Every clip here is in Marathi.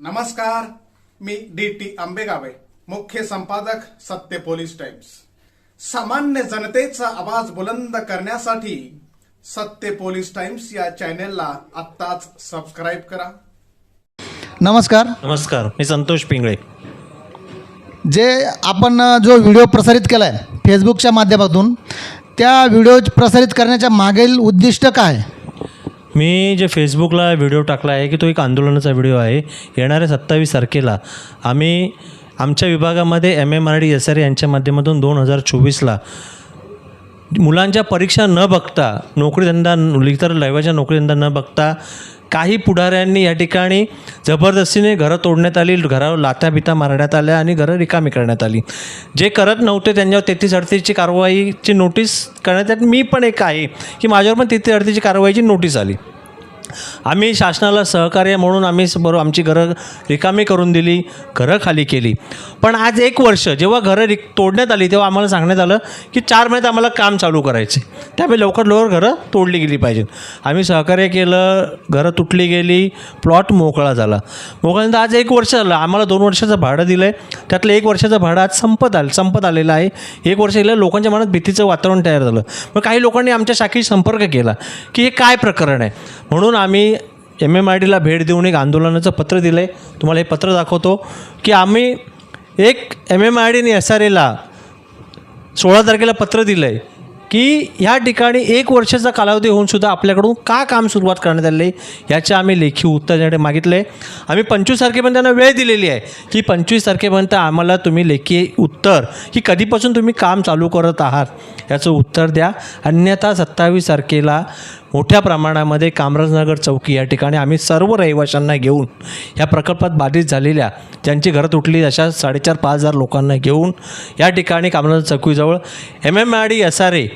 नमस्कार मी डी टी आंबेगावे मुख्य संपादक सत्य पोलीस टाइम्स. सामान्य जनतेचा आवाज बुलंद करण्यासाठी सत्य पोलीस टाइम्स या चॅनेलला आत्ताच सबस्क्राईब करा. नमस्कार. नमस्कार मी संतोष पिंगळे. जे आपण जो व्हिडिओ प्रसारित केला आहे फेसबुकच्या माध्यमातून त्या व्हिडिओ प्रसारित करण्याच्या मागील उद्दिष्ट काय? मी जे फेसबुकला व्हिडिओ टाकला आहे की तो एक आंदोलनाचा व्हिडिओ आहे. येणाऱ्या सत्तावीस तारखेला आम्ही आमच्या विभागामध्ये M M R D S R यांच्या माध्यमातून दोन हजार चोवीसला मुलांच्या परीक्षा न बघता नोकरीधंदा इतर लैवाच्या नोकरीधंदा न बघता काही पुढाऱ्यांनी या ठिकाणी जबरदस्तीने घरं तोडण्यात आली घरावर लाथा बिथा मारण्यात आल्या आणि घरं रिकामी करण्यात आली. जे करत नव्हते त्यांच्यावर तेहतीस अडतीसची कारवाईची नोटीस करण्यात आली. मी पण एक आहे की माझ्यावर पण तेहतीस अडतीसची कारवाईची नोटीस आली. आम्ही शासनाला सहकार्य म्हणून आम्ही बरोबर आमची घरं रिकामी करून दिली घरं खाली केली. पण आज एक वर्ष जेव्हा घरं रिक तोडण्यात आली तेव्हा आम्हाला सांगण्यात आलं की चार महिन्यात आम्हाला काम चालू करायचे. त्यामुळे लवकर लवकर घरं तोडली गेली पाहिजेत आम्ही सहकार्य केलं घरं तुटली गेली प्लॉट मोकळा झाला. मोकळ्यानंतर आज एक वर्ष झालं आम्हाला दोन वर्षाचं भाडं दिलं आहे त्यातलं एक वर्षाचं भाडं आज संपत आलं संपत आलेलं आहे. एक वर्ष गेलं लोकांच्या मनात भीतीचं वातावरण तयार झालं. मग काही लोकांनी आमच्या शाखेशी संपर्क केला की हे काय प्रकरण आहे? म्हणून आम्ही एम एम आय डीला भेट देऊन एक आंदोलनाचं पत्र दिलं आहे तुम्हाला हे पत्र दाखवतो की आम्ही एक एम एम आय डीने एस आर एला सोळा तारखेला पत्र दिलं आहे की ह्या ठिकाणी एक वर्षाचा कालावधी होऊन सुद्धा आपल्याकडून का काम सुरुवात करण्यात आली आहे याचे आम्ही लेखी उत्तर देण्यासाठी मागितलं आहे आम्ही पंचवीस तारखेपर्यंत त्यांना वेळ दिलेली आहे की पंचवीस तारखेपर्यंत आम्हाला तुम्ही लेखी उत्तर की कधीपासून तुम्ही काम चालू करत आहात याचं उत्तर द्या. अन्यथा सत्तावीस तारखेला मोठ्या प्रमाणामध्ये कामराजनगर चौकी या ठिकाणी आम्ही सर्व रहिवाशांना घेऊन या प्रकल्पात बाधित झालेल्या ज्यांची घरं तुटली अशा साडेचार पाच हजार लोकांना घेऊन या ठिकाणी Kamraj चौकीजवळ M M R D S R A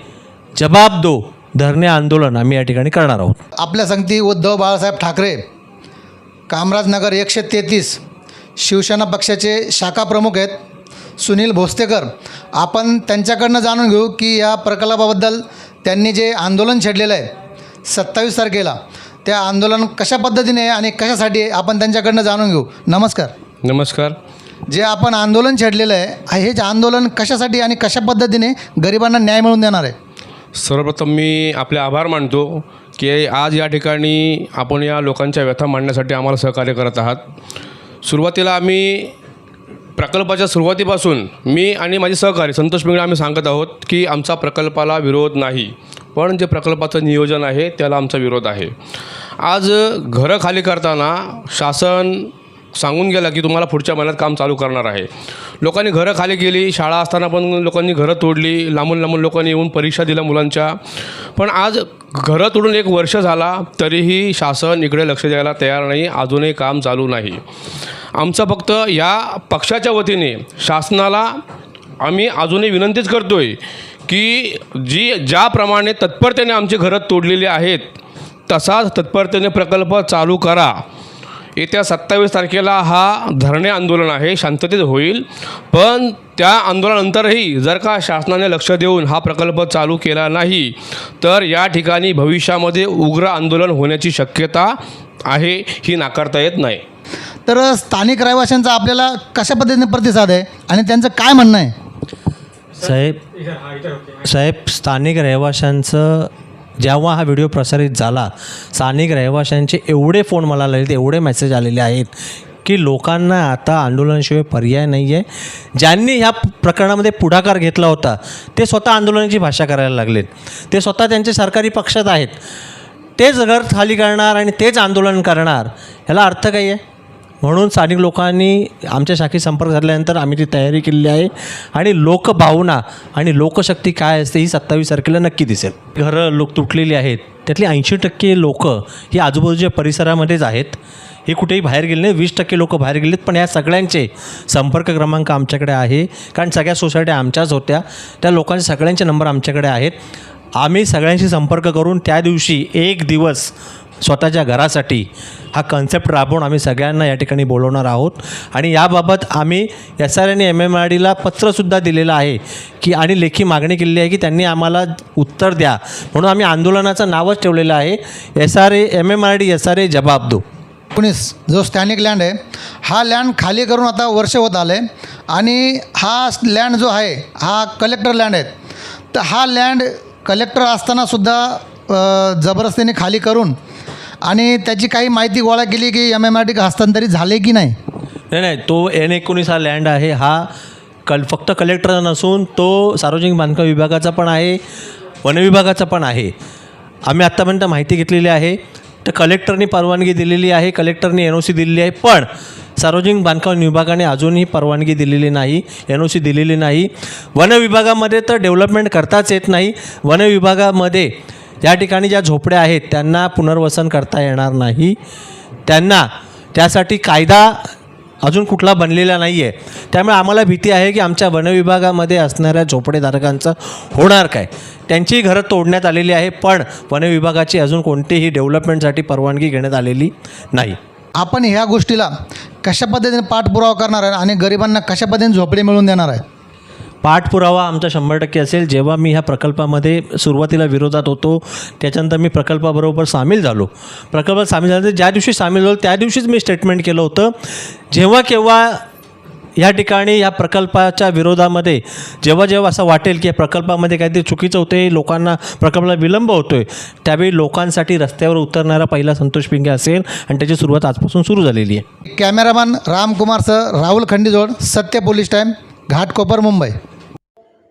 जबाब दो धरणे आंदोलन आम्ही या ठिकाणी करणार आहोत. आपल्या संगती उद्धव बाळासाहेब ठाकरे कामराजनगर एकशे तेहतीस शिवसेना पक्षाचे शाखा प्रमुख आहेत सुनील भोसतेकर. आपण त्यांच्याकडनं जाणून घेऊ की या प्रकल्पाबद्दल त्यांनी जे आंदोलन छेडलेलं आहे सत्तावीस तारखेला. त्या आंदोलन कशा पद्धतीने आहे आणि कशासाठी आहे आपण त्यांच्याकडनं जाणून घेऊ. नमस्कार. नमस्कार. जे आपण आंदोलन छेडलेलं आहे हे जे आंदोलन कशासाठी आणि कशा पद्धतीने गरिबांना न्याय मिळवून देणार आहे? सर्वप्रथम मी आपले आभार मानतो की आज या ठिकाणी आपण या लोकांच्या व्यथा मांडण्यासाठी आम्हाला सहकार्य करत आहात. सुरुवातीला आम्ही प्रकल्पाच्या सुरुवातीपासून मी आणि माझे सहकारी संतोष पिंगळे आम्ही सांगत आहोत की आमचा प्रकल्पाला विरोध नाही. पण जे प्रकल्पाचं नियोजन आहे त्याला आमचा विरोध आहे. आज घरं खाली करताना शासन सांगून गेला की तुम्हाला पुढच्या महिन्यात काम चालू करणार आहे. लोकांनी घरं खाली केली शाळा असताना पण लोकांनी घरं तोडली लांबून लांबून लोकांनी येऊन परीक्षा दिल्या मुलांच्या. पण आज घरं तोडून एक वर्ष झाला तरीही शासन इकडे लक्ष द्यायला तयार नाही अजूनही काम चालू नाही. आमचं फक्त या पक्षाच्या वतीने शासनाला आम्ही अजूनही विनंतीच करतो आहे की जी ज्याप्रमाणे तत्परतेने आमची घरं तोडलेली आहेत तसाच तत्परतेने प्रकल्प चालू करा. येत्या सत्तावीस तारखेला हा धरणे आंदोलन आहे शांततेत होईल. पण त्या आंदोलनानंतरही जर का शासनाने लक्ष देऊन हा प्रकल्प चालू केला नाही तर या ठिकाणी भविष्यामध्ये उग्र आंदोलन होण्याची शक्यता आहे ही नाकारता येत नाही. तर स्थानिक रहिवाशांचा आपल्याला कशा पद्धतीने प्रतिसाद आहे? आणि त्यांचं काय म्हणणं आहे? साहेब साहेब स्थानिक रहिवाशांचं जेव्हा हा व्हिडिओ प्रसारित झाला स्थानिक रहिवाशांचे एवढे फोन मला आलेले एवढे मेसेज आलेले आहेत की लोकांना आता आंदोलनाशिवाय पर्याय नाही आहे ज्यांनी ह्या प्रकरणामध्ये पुढाकार घेतला होता ते स्वतः आंदोलनाची भाषा करायला लागलेत. ते स्वतः त्यांचे सरकारी पक्षात आहेत. तेच घर खाली करणार आणि तेच आंदोलन करणार ह्याला अर्थ काही आहे? म्हणून स्थानिक लोकांनी आमच्या शाखेत संपर्क झाल्यानंतर आम्ही ती तयारी केलेली आहे. आणि लोकभावना आणि लोकशक्ती काय असते ही सत्तावीस तारखेला नक्की दिसेल. घरं लोक तुटलेली आहेत. त्यातली ऐंशी टक्के लोक ही आजूबाजूच्या परिसरामध्येच आहेत. हे कुठेही बाहेर गेले नाही. वीस टक्के लोक बाहेर गेलेत. पण या सगळ्यांचे संपर्क क्रमांक आमच्याकडे आहे. कारण सगळ्या सोसायट्या आमच्याच होत्या. त्या लोकांचे सगळ्यांचे नंबर आमच्याकडे आहेत. आम्ही सगळ्यांशी संपर्क करून त्या दिवशी एक दिवस स्वतःच्या घरासाठी हा कन्सेप्ट राबवून आम्ही सगळ्यांना या ठिकाणी बोलवणार आहोत. आणि याबाबत आम्ही एस आर आणि एम एम आर डीला पत्रसुद्धा दिलेलं आहे की आणि लेखी मागणी केलेली आहे की त्यांनी आम्हाला उत्तर द्या. म्हणून आम्ही आंदोलनाचं नावच ठेवलेलं आहे. S R A M M R D S R A जबाब दो. एकोणीस जो स्थानिक लँड आहे हा लँड खाली करून आता वर्ष होत आलं आहे आणि हा लँड जो आहे हा कलेक्टर लँड आहे. तर हा लँड कलेक्टर असतानासुद्धा जबरदस्तीने खाली करून आणि त्याची काही माहिती गोळा केली की एम एम आर टी हस्तांतरित झाले की नाही? नाही नाही तो एन एकोणीस हा लँड आहे. हा कल फक्त कलेक्टर नसून तो सार्वजनिक बांधकाम विभागाचा पण आहे वनविभागाचा पण आहे. आम्ही आत्तापर्यंत माहिती घेतलेली आहे. तर कलेक्टरनी परवानगी दिलेली आहे कलेक्टरनी एन ओ सी दिलेली आहे पण सार्वजनिक बांधकाम विभागाने अजूनही परवानगी दिलेली नाही एन ओ सी दिलेली नाही. वनविभागामध्ये तर डेव्हलपमेंट करताच येत नाही. वनविभागामध्ये त्या या ठिकाणी ज्या झोपड्या आहेत त्यांना पुनर्वसन करता येणार नाही. त्यांना त्यासाठी कायदा अजून कुठला बनलेला नाही आहे त्यामुळे आम्हाला भीती आहे की आमच्या वनविभागामध्ये असणाऱ्या झोपडेधारकांचं होणार काय? त्यांची घरं तोडण्यात आलेली आहे पण वनविभागाची अजून कोणतीही डेव्हलपमेंटसाठी परवानगी घेण्यात आलेली नाही. आपण ह्या गोष्टीला कशा पद्धतीने पाठपुरावा करणार आहे आणि गरिबांना कशा पद्धतीने झोपडे मिळवून देणार आहे? पाठपुरावा आमचा शंभर टक्के असेल. जेव्हा मी ह्या प्रकल्पामध्ये सुरुवातीला विरोधात होतो त्याच्यानंतर मी प्रकल्पाबरोबर सामील झालो. प्रकल्पात सामील झालं ज्या दिवशी सामील झालो त्या दिवशीच मी स्टेटमेंट केलं होतं. जेव्हा केव्हा या ठिकाणी या प्रकल्पाच्या विरोधामध्ये जेव्हा जेव्हा असं वाटेल की या प्रकल्पामध्ये काहीतरी चुकीचं होते लोकांना प्रकल्पाला विलंब होतो आहे त्यावेळी लोकांसाठी रस्त्यावर उतरणारा पहिला संतोष पिंगे असेल आणि त्याची सुरुवात आजपासून सुरू झालेली आहे. Cameraman Ramkumar sir Rahul Khandijod Satya police time Ghatkopar Mumbai.